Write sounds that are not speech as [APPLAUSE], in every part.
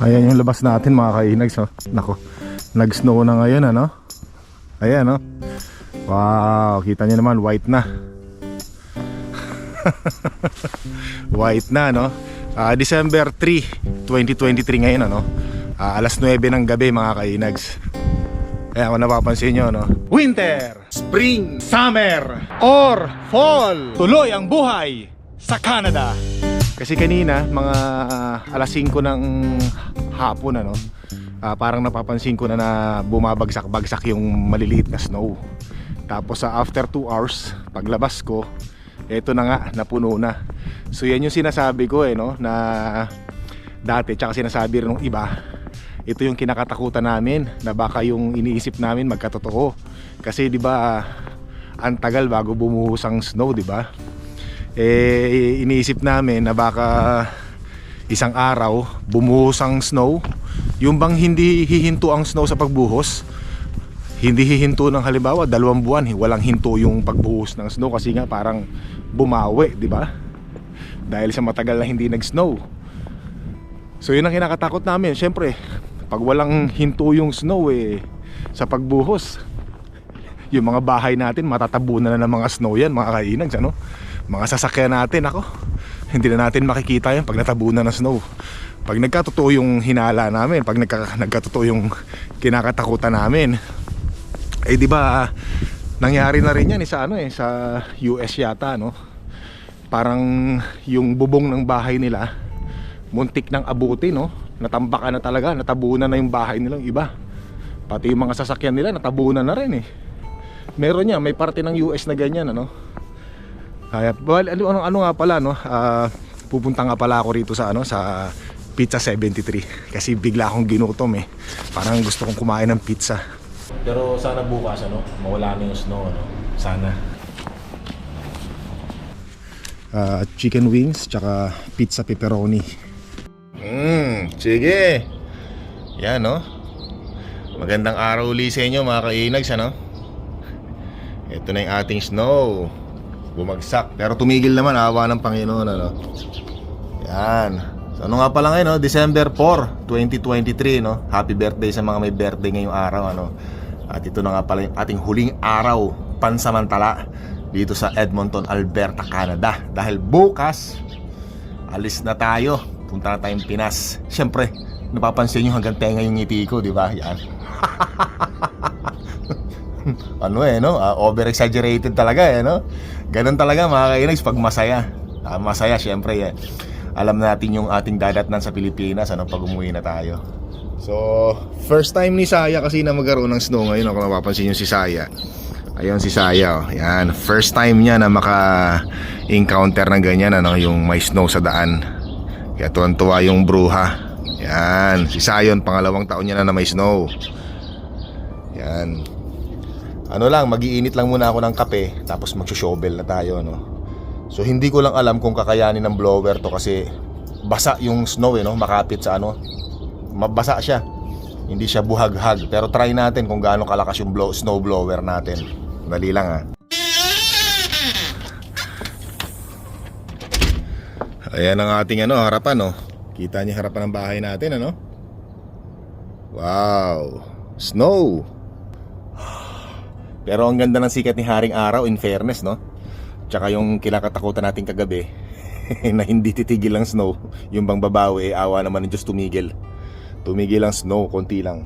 Ayan yung labas natin mga kainags. Oh. Nako, nag-snow na ngayon ano. Ayan oh. Wow, kita nyo naman white na. [LAUGHS] white na no. Ah, December 3, 2023 ngayon ano. Ah, alas 9 ng gabi mga kainags. Kaya kung napapansin nyo, no? Winter, Spring, Summer, or Fall. Tuloy ang buhay sa Canada. Kasi kanina, mga alas 5 ng hapon, ano? ah, parang napapansin ko na na bumabagsak-bagsak yung maliliit na snow. Tapos sa after 2 hours, paglabas ko, eto na nga, napuno na. So yan yung sinasabi ko eh, no? Na dati, tsaka sinasabi rin ng iba, ito yung kinakatakutan namin na baka yung iniisip namin magkatotoo. Kasi 'di ba ang tagal bago bumuhos ang snow, 'di ba? Eh iniisip namin na baka isang araw bumuhos ang snow, yung bang hindi hihinto ang snow sa pagbuhos, hindi hihinto ng halimbawa dalawang buwan, walang hinto yung pagbuhos ng snow kasi nga parang bumawi, 'di ba? Dahil sa matagal na hindi nag-snow. So yun ang kinakatakot namin. Siyempre, pag walang hinto yung snow eh sa pagbuhos, yung mga bahay natin matatabunan na ng mga snow yan, mga kainags, ano? Mga sasakyan natin, ako. Hindi na natin makikita yan pag natabunan ng snow. Pag nagkatotoo yung hinala namin, pag nagka, nagkatotoo yung kinakatakutan namin, eh di ba nangyari na rin yan eh, sa ano eh, sa US yata, no? Parang yung bubong ng bahay nila, muntik ng abuti no natambakan na talaga natabunan na yung bahay nilang iba pati yung mga sasakyan nila natabunan na rin eh meron niya may parte ng US na ganyan ano kaya well, ano, ano, ano nga pala no Ah, pupunta nga pala ako rito sa ano sa Pizza 73 kasi bigla akong ginutom eh parang gusto kong kumain ng pizza pero sana bukas ano mawala na yung snow ano sana Ah, chicken wings tsaka pizza pepperoni Mm, sige. Yan, no? Magandang araw uli sa inyo, mga kainags, ano? Ito na yung ating snow. Bumagsak. Pero tumigil naman, awa ng Panginoon, ano? Yan. So, ano nga pala ngayon, no? December 4, 2023, no? Happy birthday sa mga may birthday ngayong araw, ano? At ito na nga pala yung ating huling araw, pansamantala, dito sa Edmonton, Alberta, Canada. Dahil bukas, alis na tayo punta na tayong Pinas. Siyempre, napapansin nyo hanggang tenga yung ngiti ko, di ba? Yan. [LAUGHS] [LAUGHS] ano eh, no? Ah, over-exaggerated talaga eh, no? Ganun talaga mga kainags pag masaya. Ah, masaya, siyempre eh. Alam natin yung ating dadatnan sa Pilipinas, ano, pag umuwi na tayo. So, first time ni Saya kasi na magkaroon ng snow ngayon, kung mapapansin nyo si Saya. Ayun si Saya, oh. Yan, first time niya na maka-encounter ng ganyan, ano, yung may snow sa daan. Kaya tuwan-tuwa yung bruha. Yan. Si Sayon, pangalawang taon niya na na may snow. Yan. Ano lang, magiinit lang muna ako ng kape, tapos magsho-shovel na tayo, no? So, hindi ko lang alam kung kakayanin ng blower to kasi basa yung snow, eh, no? Makapit sa ano. Mabasa siya. Hindi siya buhaghag. Pero try natin kung gaano kalakas yung blow, snow blower natin. Dali lang, ha? Ayan ang ating ano, harapan no. Kita niyo harapan ng bahay natin ano? Wow. Snow. Pero ang ganda ng sikat ni Haring Araw in fairness no. Tsaka yung kinakatakutan natin kagabi [LAUGHS] na hindi titigil ang snow. Yung bang babawi, eh, awa naman ng Diyos tumigil. Tumigil ang snow, konti lang.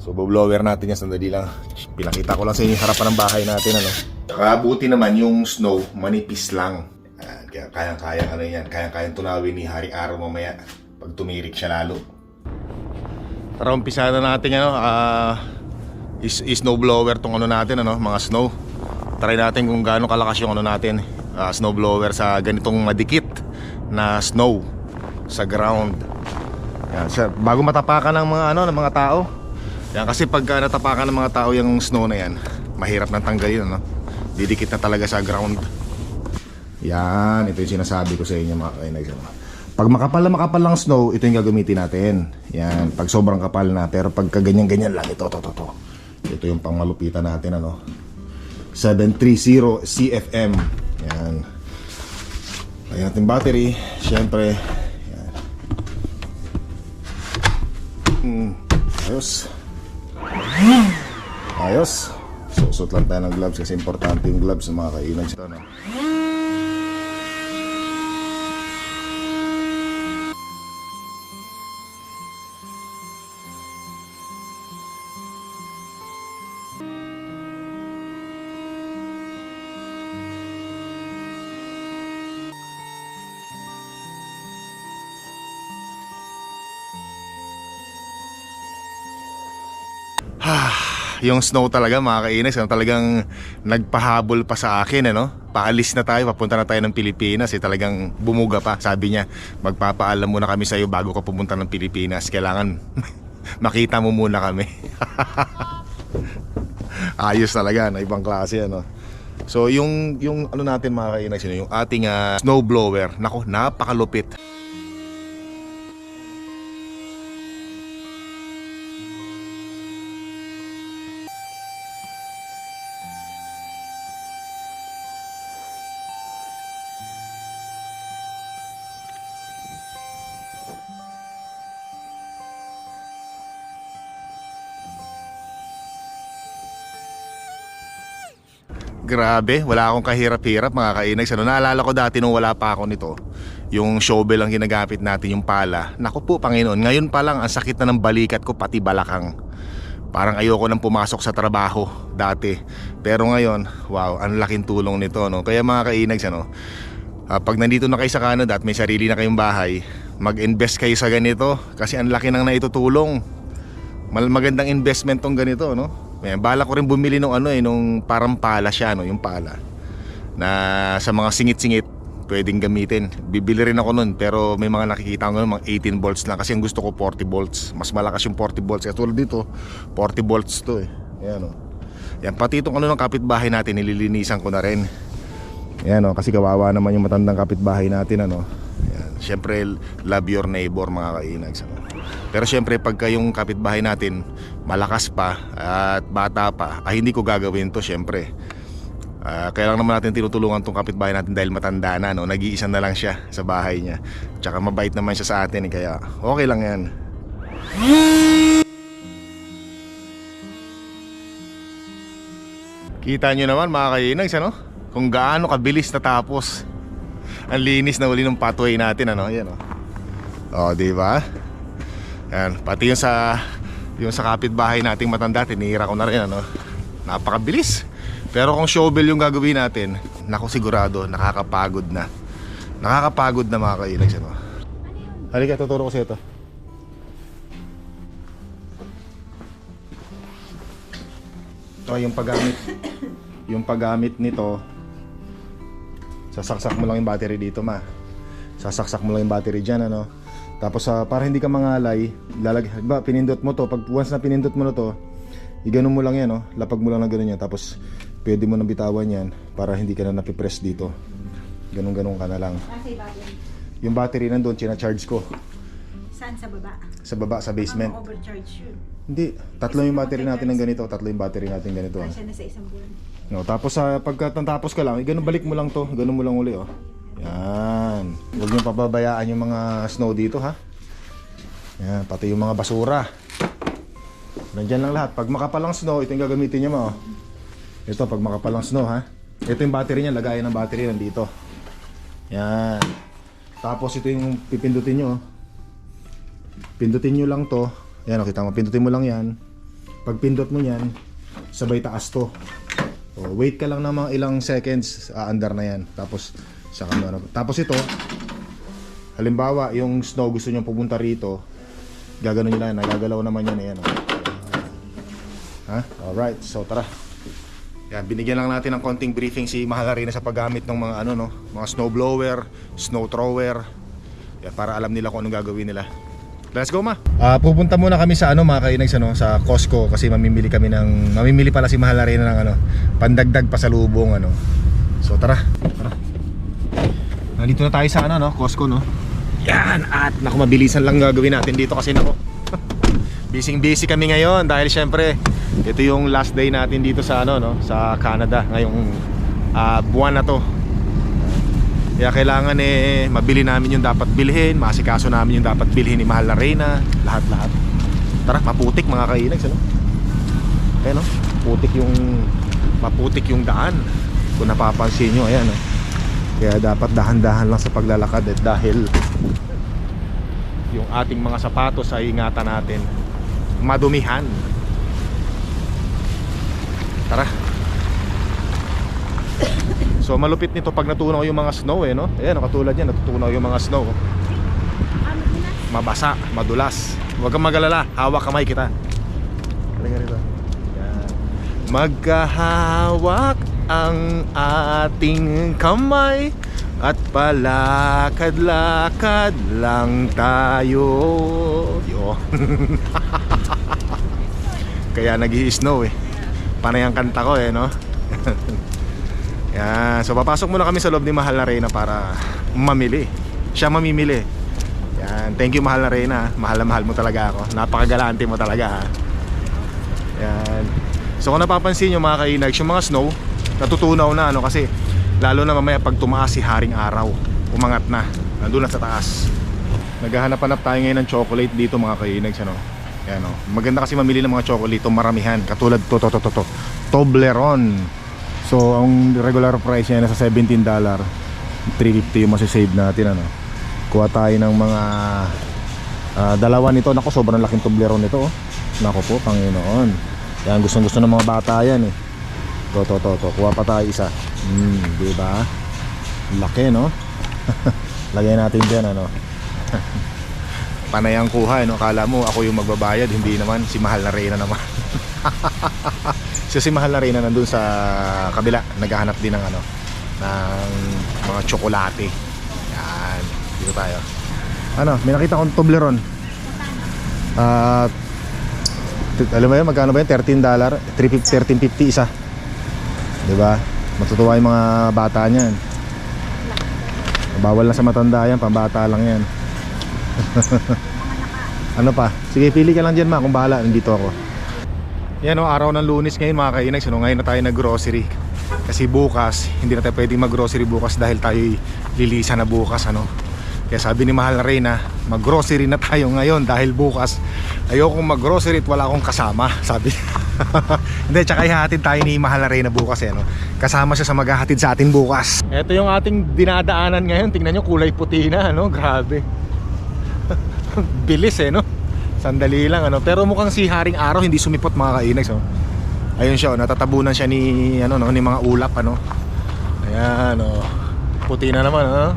So blower natin yan, sandali lang. Pinakita ko lang sa inyo harapan ng bahay natin ano. Tsaka buti naman yung snow, manipis lang. Ayan, kaya kayang-kaya ano yan, kayang-kayang tunawin ni Haring Araw mamaya pag tumirik siya lalo. Tara, umpisa na natin ano, ah is, is snow blower tong ano natin ano, mga snow. Try natin kung gaano kalakas yung ano natin, ah, snow blower sa ganitong madikit na snow sa ground. Yan, sa, bago matapakan ng mga ano ng mga tao. Yan kasi pag ah, natapakan ng mga tao yung snow na yan, mahirap nang tanggalin ano. Didikit na talaga sa ground. Yan, ito yung sinasabi ko sa inyo mga kainags. Pag makapal na makapal lang snow, ito yung gagamitin natin. Yan, pag sobrang kapal na. Pero pag ganyan-ganyan lang, ito, ito, ito, ito. Ito yung pangmalupitan natin, ano. 730 CFM. Yan. Lagyan natin battery. Siyempre, yan. Hmm, ayos. Ayos. Susot lang tayo ng gloves kasi importante yung gloves mga kainan. Ito, no? [SIGHS] yung snow talaga mga kainis, ano, talagang nagpahabol pa sa akin, ano? Paalis na tayo, papunta na tayo ng Pilipinas, eh, talagang bumuga pa. Sabi niya, magpapaalam muna kami sa'yo bago ka pumunta ng Pilipinas. Kailangan [LAUGHS] makita mo muna kami. [LAUGHS] Ayos talaga, na ibang klase, ano? So, yung, yung ano natin mga kainis, yun, yung ating ah, snow blower, nako, napakalupit. Grabe, wala akong kahirap-hirap mga kainags. Ano, naalala ko dati nung wala pa ako nito, yung shovel ang ginagamit natin, yung pala. Naku po, Panginoon, ngayon pa lang ang sakit na ng balikat ko, pati balakang. Parang ayoko nang pumasok sa trabaho dati. Pero ngayon, wow, ang laking tulong nito. No? Kaya mga kainags, ano, ah, pag nandito na kayo sa Canada at may sarili na kayong bahay, mag-invest kayo sa ganito kasi ang laki nang naitutulong. Mal magandang investment tong ganito, no? Ayan, bala ko rin bumili nung ano eh, nung parang pala siya, no, yung pala. Na sa mga singit-singit pwedeng gamitin. Bibili rin ako nun pero may mga nakikita ko nun, mga 18 volts lang kasi ang gusto ko 40 volts. Mas malakas yung 40 volts. Kasi tulad dito, 40 volts to eh. Ayan o. Yan, pati itong ano ng kapitbahay natin, nililinisan ko na rin. Ayan o, kasi kawawa naman yung matandang kapitbahay natin ano. Ayan. Siyempre, love your neighbor mga kainags. Ano. Pero siyempre, pagka yung kapitbahay natin malakas pa at bata pa, ay hindi ko gagawin to siyempre. Ah, kaya naman natin tinutulungan tong kapitbahay natin dahil matanda na, no? Nag-iisa na lang siya sa bahay niya. Tsaka mabait naman siya sa atin, eh, kaya okay lang yan. Kita nyo naman mga kainags, ano? Kung gaano kabilis natapos. Ang linis na uli ng pathway natin, ano? Yan, oh. Oh, di ba? Yan, pati yung sa yung sa kapitbahay nating matanda, tinira ko na rin, ano? Napakabilis. Pero kung shovel yung gagawin natin, nako sigurado, nakakapagod na. Nakakapagod na mga kainags, ano? Halika, tuturo ko sa ito. Ito yung paggamit. Yung paggamit nito, sasaksak mo lang yung battery dito, ma. Sasaksak mo lang yung battery dyan, ano? Tapos sa para hindi ka mangalay, lalag, ba, pinindot mo to. Pag once na pinindot mo na to, iganon mo lang yan, no? Lapag mo lang ng ganun yan. Tapos pwede mo nang bitawan yan para hindi ka na napipress dito. Ganun-ganun ka na lang. Yung battery nandun, charge ko. Saan sa baba? Sa baba, sa basement. Baka overcharge yun. Hindi, tatlo yung battery natin ng ganito. Tatlo yung battery natin ganito. ah. Kasi na sa isang buwan. No, tapos sa pagkatapos ka lang, ganun balik mo lang to, ganun mo lang uli oh. Yan. Huwag niyo pababayaan yung mga snow dito ha. Yan, pati yung mga basura. Nandyan lang lahat. Pag makapalang snow, ito yung gagamitin niyo mo. oh. Ito, pag makapalang snow ha. Ito yung battery niya, lagayan ng battery nandito. Yan. Tapos ito yung pipindutin nyo. oh. Pindutin nyo lang to. Yan, oh, kita mo. Pindutin mo lang yan. Pag pindot mo yan, sabay taas to. Oh, wait ka lang ng mga ilang seconds, aandar na yan. Tapos, saka ano. Tapos ito, halimbawa, yung snow gusto nyo pupunta rito, gagano nyo lang, nagagalaw naman yan. Ayan, oh. Ha? Alright, so tara. Yan, binigyan lang natin ng konting briefing si Mahalarina sa paggamit ng mga ano no, mga snow blower, snow thrower. Yan, para alam nila kung anong gagawin nila. Let's go ma. Ah, pupunta muna kami sa ano mga kainags ano, sa Costco kasi mamimili kami ng mamimili pala si Mahalarina ng ano, pandagdag pasalubong ano. So tara. Tara. Nandito na tayo sa ano no, Costco no. Yan at naku mabilisan lang gagawin natin dito kasi nako. [LAUGHS] Busy busy kami ngayon dahil syempre ito yung last day natin dito sa ano no, sa Canada ngayong ah, buwan na to. Kaya kailangan eh mabili namin yung dapat bilhin, masikaso namin yung dapat bilhin ni Mahal na Reyna, lahat-lahat. Tara, maputik mga kainags, ano? Ayan, no? Putik yung maputik yung daan. Kung napapansin nyo, ayan, no? Kaya dapat dahan-dahan lang sa paglalakad eh, dahil yung ating mga sapatos ay ingatan natin madumihan. Tara. So malupit nito pag natunaw yung mga snow eh, no? Ayan, katulad yan, natutunaw yung mga snow. Mabasa, madulas. Huwag kang magalala, hawak kamay kita. Yan. Magkahawak ang ating kamay at palakad-lakad lang tayo. Yo. [LAUGHS] Kaya nag snow eh. Panay ang kanta ko eh, no? [LAUGHS] Yan. So papasok muna kami sa loob ni Mahal na Reyna para mamili. Siya mamimili. Yan. Thank you Mahal na Reyna. Mahal na mahal mo talaga ako. Napakagalante mo talaga ha. Yan. So kung napapansin nyo mga kainags, yung mga snow, natutunaw na ano kasi lalo na mamaya pag tumaas si Haring Araw, umangat na. Nandun na sa taas. Naghahanap-hanap tayo ngayon ng chocolate dito mga kainags ano. Yan o. Maganda kasi mamili ng mga chocolate maramihan. Katulad to to to to to. Toblerone. So ang regular price niya nasa $17 350 yung masasave natin ano kuha tayo ng mga ah, dalawa nito nako sobrang laking toblerone nito oh. nako po Panginoon yan gustong gusto ng mga bata yan eh to to to to kuha pa tayo isa. Hmm, di ba? Laki no? [LAUGHS] Lagay natin dyan ano? [LAUGHS] Panay ang kuha no? Kala mo ako yung magbabayad. Hindi naman, si Mahal na Reyna naman. [LAUGHS] So si Mahal na Reyna nandun sa kabila. Naghahanap din ng ano Ng mga tsokolate. Yan, dito tayo. Ano, may nakita kong Toblerone Ah, t- alam mo yun, magkano ba yun? $13 350, 13.50 isa Diba? Matutuwa yung mga bata niyan Bawal na sa matanda yan, pambata lang yan [LAUGHS] ano pa? Sige, pili ka lang dyan ma, kung bahala, nandito ako. Yan o, araw ng lunes ngayon mga kainags, ano, ngayon na tayo nag-grocery. Kasi bukas, hindi na tayo pwedeng mag-grocery bukas dahil tayo lilisa na bukas, ano. Kaya sabi ni Mahal na Reyna, mag-grocery na tayo ngayon dahil bukas ayokong mag-grocery at wala akong kasama, sabi. [LAUGHS] [LAUGHS] hindi, tsaka ihahatid tayo ni Mahal na Reyna bukas eh, no? Kasama siya sa maghahatid sa atin bukas. Ito yung ating dinadaanan ngayon, tingnan nyo kulay puti na, ano, grabe. [LAUGHS] bilis eh no? Sandali lang ano? Pero mukhang si Haring Araw hindi sumipot mga kainags oh. ayun siya oh, natatabunan siya ni ano no? Ni mga ulap ano? Ayan oh. Puti na naman ano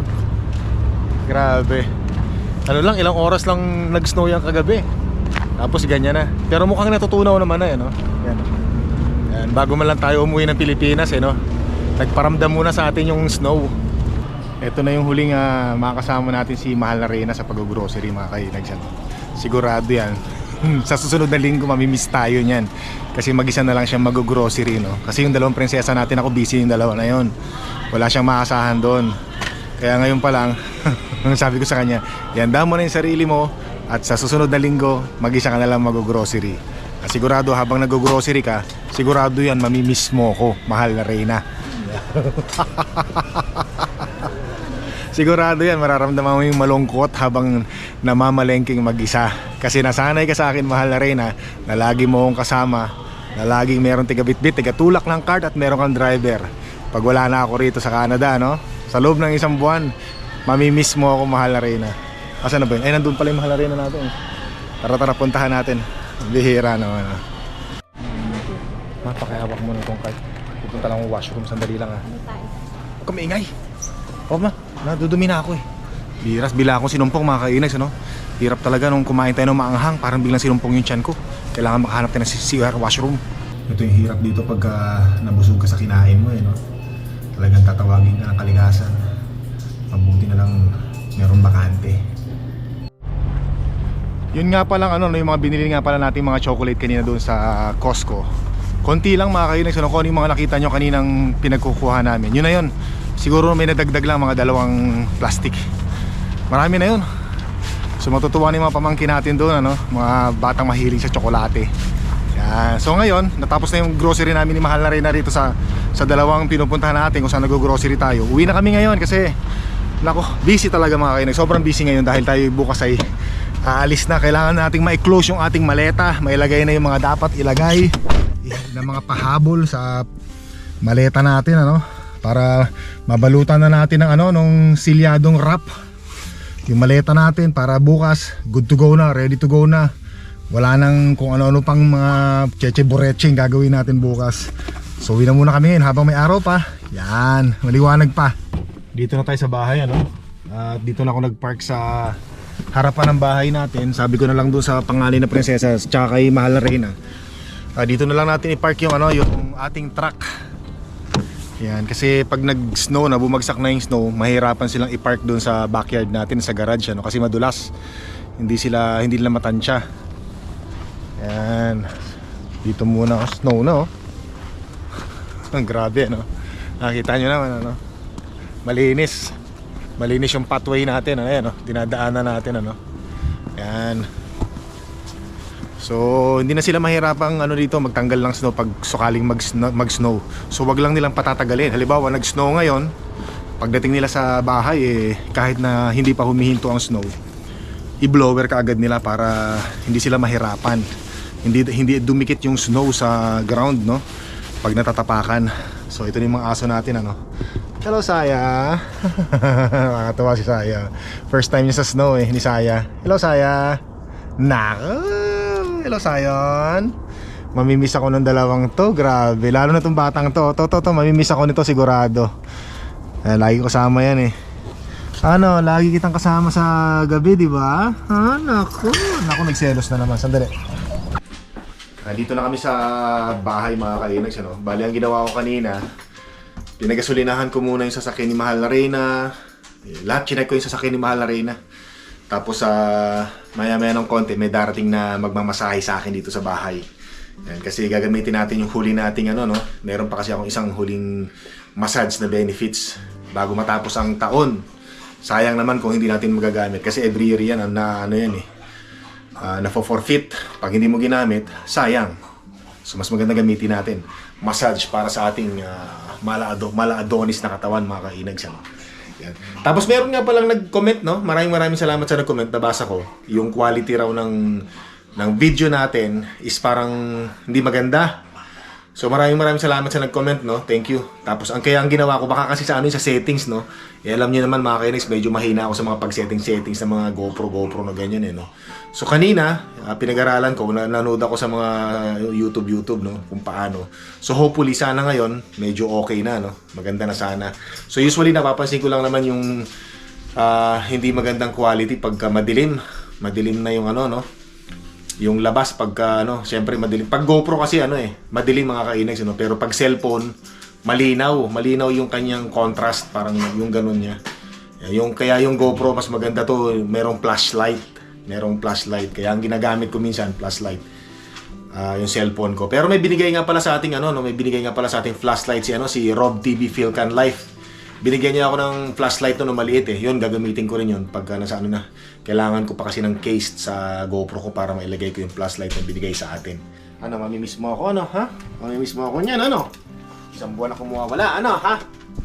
grabe. Ano lang ilang oras lang nag-snow yan kagabi tapos ganyan na pero mukhang natutunaw naman na eh no yan. yan bago man lang tayo umuwi ng Pilipinas eh no nagparamdam muna sa atin yung snow ito na yung huling uh, makakasama natin si Mahal na Reyna sa pag-grocery mga kainags. ano. Sigurado yan. [LAUGHS] sa susunod na linggo mamimiss tayo niyan. Kasi mag-isa na lang siya mag-grocery no. Kasi yung dalawang prinsesa natin ako busy yung dalawa na yon. Wala siyang maasahan doon. Kaya ngayon pa lang, [LAUGHS] sabi ko sa kanya, yanda mo na yung sarili mo at sa susunod na linggo, mag-isa ka na lang mag-grocery. At sigurado habang nag-grocery ka, sigurado yan mamimiss mo ko, Mahal na Reyna. [LAUGHS] Sigurado yan, mararamdaman mo yung malungkot habang namamalengking mag-isa. Kasi nasanay ka sa akin, mahal na Reyna, na lagi mo akong kasama, na laging meron tiga-bitbit, tiga-tulak ng cart at meron kang driver. Pag wala na ako rito sa Canada, no? Sa loob ng isang buwan, mamimiss mo ako, mahal na Reyna. Asan na ba yun? Ay, nandun pala yung mahal na natin. Tara, tara, puntahan natin. Bihira naman, ah. Mapakihawak mo na itong cart. Pupunta lang ang washroom, sandali lang, ah. Huwag ka maingay. Oo ma, nadudumi na ako eh. Biras, bila akong sinumpong mga kainags, ano? Hirap talaga nung kumain tayo ng maanghang, parang biglang sinumpong yung tiyan ko. Kailangan makahanap tayo ng CR washroom. Ito yung hirap dito pagka nabusog ka sa kinain mo eh, no? Talagang tatawagin ka ng kaligasan. Mabuti na lang meron bakante. Yun nga palang ano, no, yung mga binili nga pala natin mga chocolate kanina doon sa Costco. Konti lang mga kainags, ano, kung ano yung mga nakita nyo kaninang pinagkukuha namin. Yun na yun. Siguro may nadagdag lang mga dalawang plastic. Marami na yun. So matutuwa ni mga pamangkin natin doon ano, mga batang mahilig sa tsokolate. Yan. So ngayon, natapos na yung grocery namin ni Mahal na rin na rito sa sa dalawang pinupuntahan natin kung saan nag-grocery tayo. Uwi na kami ngayon kasi nako, busy talaga mga kainig. Sobrang busy ngayon dahil tayo bukas ay Aalis na, kailangan nating ma-close yung ating maleta. Mailagay na yung mga dapat ilagay na mga pahabol sa maleta natin ano para mabalutan na natin ng ano nung silyadong wrap yung maleta natin para bukas good to go na, ready to go na. Wala nang kung ano-ano pang mga cheche boreching gagawin natin bukas. So uwi na muna kami habang may araw pa. Yan, maliwanag pa. Dito na tayo sa bahay ano. At dito na ako nagpark sa harapan ng bahay natin. Sabi ko na lang doon sa pangalan na prinsesa tsaka kay Mahal na Reyna. Ah, dito na lang natin i-park yung ano, yung ating truck. Yan, kasi pag nag-snow na, bumagsak na yung snow, mahirapan silang i-park doon sa backyard natin, sa garage, ano, kasi madulas. Hindi sila, hindi nila matansya. Yan. Dito muna, oh, snow na, oh. Ang [LAUGHS] grabe, ano. Nakita nyo naman, ano. Malinis. Malinis yung pathway natin, ano, yan, oh. Dinadaanan natin, ano. Yan. So, hindi na sila mahirapang ano dito magtanggal ng snow pag sukaling mag mag-snow. So, wag lang nilang patatagalin. Halimbawa, nag-snow ngayon, pagdating nila sa bahay eh kahit na hindi pa humihinto ang snow, i-blower ka agad nila para hindi sila mahirapan. Hindi hindi dumikit yung snow sa ground, no? Pag natatapakan. So, ito yung mga aso natin, ano. Hello, Saya. [LAUGHS] Nakakatawa si Saya. First time niya sa snow eh, ni Saya. Hello, Saya. Nako! Hello, Sayon. Mamimiss ako ng dalawang to. Grabe. Lalo na tong batang to. To, to, to. Mamimiss ako nito sigurado. Eh, lagi kasama yan eh. Ano, lagi kitang kasama sa gabi, di ba? Ha? Naku. Naku, nagselos na naman. Sandali. Nandito na kami sa bahay mga kainags. Ano? Bali, ang ginawa ko kanina, pinagasolinahan ko muna yung sasakyan ni Mahal na Reyna. Eh, Lahat chinek ko yung sasakyan ni Mahal na Reyna. Tapos sa maya maya ng konti may darating na magmamasahe sa akin dito sa bahay. Yan, kasi gagamitin natin yung huli nating ano no. Meron pa kasi akong isang huling massage na benefits bago matapos ang taon. Sayang naman kung hindi natin magagamit kasi every year yan na ano yan eh. Uh, na forfeit pag hindi mo ginamit, sayang. So mas maganda gamitin natin massage para sa ating uh, malaado, malaadonis na katawan mga kainags ano. Yan. Tapos meron nga palang nag-comment, no? Maraming maraming salamat sa nag-comment. Nabasa ko. Yung quality raw ng ng video natin is parang hindi maganda. So maraming maraming salamat sa nag-comment, no? Thank you. Tapos ang kaya ang ginawa ko, baka kasi sa ano sa settings, no? Eh, alam niyo naman mga kainis, medyo mahina ako sa mga pag-setting-settings ng mga GoPro, GoPro na ganyan, eh, no? So kanina, uh, pinag-aralan ko, na nanood ako sa mga YouTube, YouTube, no? Kung paano. So hopefully, sana ngayon, medyo okay na, no? Maganda na sana. So usually, napapansin ko lang naman yung ah, hindi magandang quality pagka madilim. Madilim na yung ano, no? Yung labas pagka ano, syempre madilim. Pag GoPro kasi ano eh, madilim mga kainags, no? Pero pag cellphone, malinaw, malinaw yung kanyang contrast, parang yung ganun niya. Yung kaya yung GoPro mas maganda to, merong flashlight, merong flashlight. Kaya ang ginagamit ko minsan flashlight. Ah, yung cellphone ko. Pero may binigay nga pala sa ating ano, no, may binigay nga pala sa ating flashlight si ano si Rob TV Philcan Life. Binigyan niya ako ng flashlight no, no maliit eh. Yun, gagamitin ko rin yun pagka nasa ano na. Kailangan ko pa kasi ng case sa GoPro ko para mailagay ko yung flashlight na binigay sa atin. Ano, mamimiss mo ako, ano, ha? Mamimiss mo ako niyan, ano? Isang buwan ako mawawala, ano, ha?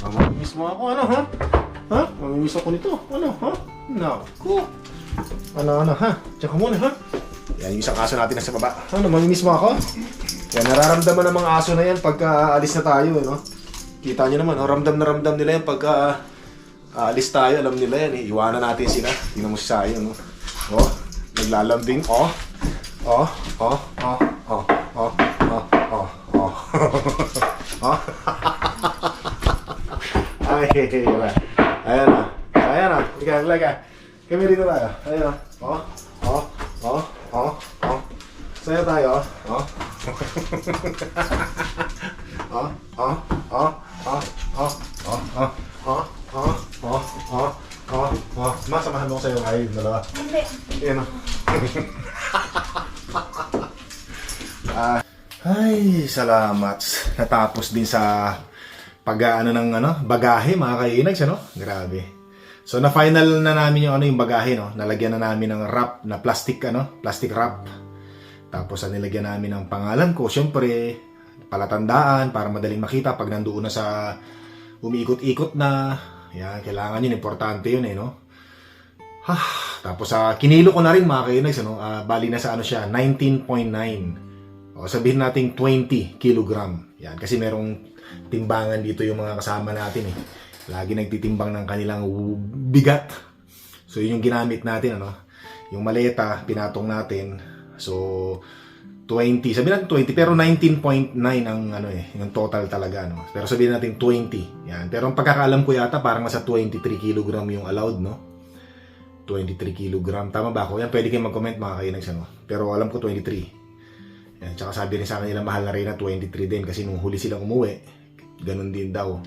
Ah, Mamimiss mo ako, ano, ha? Ha? Mamimiss ako nito, ano, ha? Naku. Ano, ano, ha? Tsaka muna, ha? Yan yung isang aso natin nasa baba. Ano, mamimiss mo ako? Yan, nararamdaman ng mga aso na yan pagka alis na tayo, eh, no? Kita nyo naman, oh, ramdam na ramdam nila yan pagka aalis tayo, alam nila yan, eh. Iwanan natin sila. Tingnan mo si Sayo, no? Oh, naglalambing, oh. Oh, oh, oh, oh, oh, oh, oh, oh. [LAUGHS] oh. [LAUGHS] Ay, wala. Ayan na. Ayan na. Ika, ika. Kami dito tayo. Ayan na. Oh, oh, oh, oh, oh. Sa'yo tayo, [LAUGHS] oh. Oh. oh, oh, oh, ah, ah, ah, ah, ah, ah, ah, ah. Masamahan mo ko sa'yo ngayon, dalawa. Hindi. Yan o. Ah. Ay, salamat. Natapos din sa pag-ano ng ano, bagahe mga kainags, ano? Grabe. So na final na namin yung ano yung bagahe no. Nalagyan na namin ng wrap na plastic ano, plastic wrap. Tapos ah, nilagyan namin ng pangalan ko, syempre palatandaan para madaling makita pag nandoon na sa umiikot-ikot na. Yan, kailangan yun, importante yun eh no. Ha, tapos sa kinilo ko na rin mga kainags, ano, ah, bali na sa ano siya, 19.9. O sabihin natin 20 kilogram. Yan, kasi merong timbangan dito yung mga kasama natin eh. Lagi nagtitimbang ng kanilang bigat. So yun yung ginamit natin ano. Yung maleta, pinatong natin. So 20, sabihin natin 20, pero 19.9 ang ano eh, yung total talaga no. Pero sabihin natin 20. Yan. Pero ang pagkakaalam ko yata parang nasa 23 kilogram yung allowed no. 23 kilogram. Tama ba ako? Yan, pwede kayong mag-comment mga kainags ano. Pero alam ko 23. Yan, tsaka sabi rin sa kanila mahal na rin na 23 din kasi nung huli silang umuwi, ganun din daw.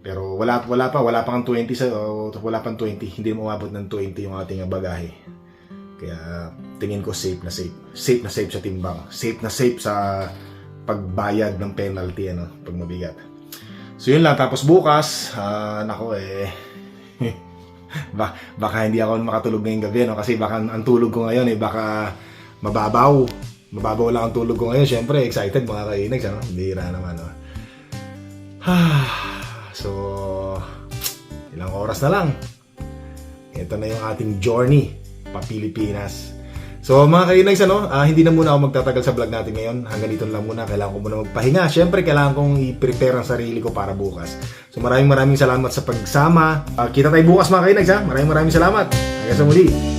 Pero wala wala pa, wala pang 20 sa o, wala pang 20, hindi mo umabot ng 20 yung ating bagahe. Kaya tingin ko safe na safe. Safe na safe sa timbang. Safe na safe sa pagbayad ng penalty ano, pag mabigat. So yun lang tapos bukas, ah, nako eh [LAUGHS] ba, baka hindi ako makatulog ngayong gabi no kasi baka ang tulog ko ngayon eh baka mababaw. Mababaw lang ang tulog ko ngayon. Syempre excited mga kainags ano. Bihira naman no. [SIGHS] so ilang oras na lang. Ito na yung ating journey pa Pilipinas. So mga kainags ano, ah, hindi na muna ako magtatagal sa vlog natin ngayon. Hanggang dito lang muna. Kailangan ko muna magpahinga. Syempre kailangan kong i-prepare ang sarili ko para bukas. So maraming maraming salamat sa pagsama. Ah, kita tayo bukas mga kainags ha. Maraming maraming salamat. Hanggang sa muli.